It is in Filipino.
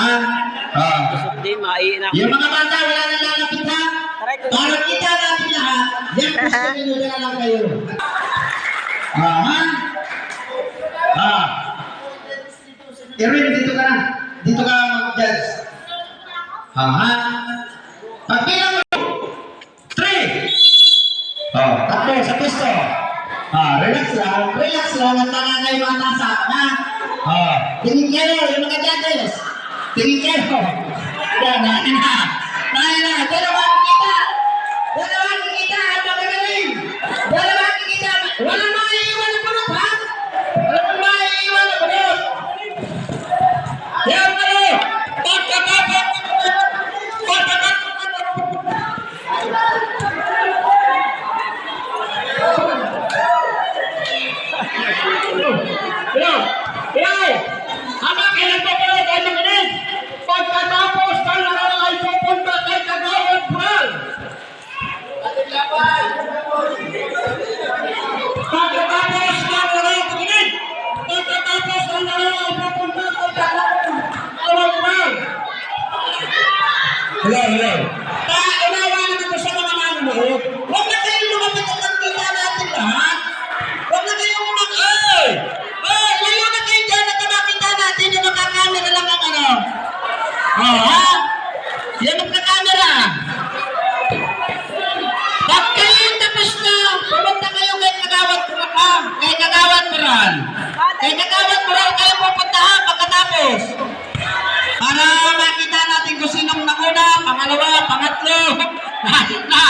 Ha? Ah. Di, maiina. Yung mga bata, wala na lalapit ha. Para kita natin lahat, yan po sa minuto na lang kayo. Ah, ha? Ah. Erwin, dito ka na. Dito ka mag-judge. Ah, ha? Pagbilang mo. Three. Oh, tatlo sa pwesto. Ah, relax lang. Relax lang. Ang tanga kayo mga nasa. Ha? Ah, tingin kayo, yung mga judges. Tingin Hello, hello. Paunawa naman ko sa mga manunood. Huwag na kayong lumapit at nakita natin lahat. Huwag na kayong umak... Ay! Ay! Layo na kayo dyan at nakita natin yung nakakamera lang ang ano. Ha? Yan ang nakamera. Pag kayo tapos na, pumunta kayo kay Kagawad Purakam, kay Kagawad Pural. Kay Kagawad pangalawa, pangatlo, lahat na.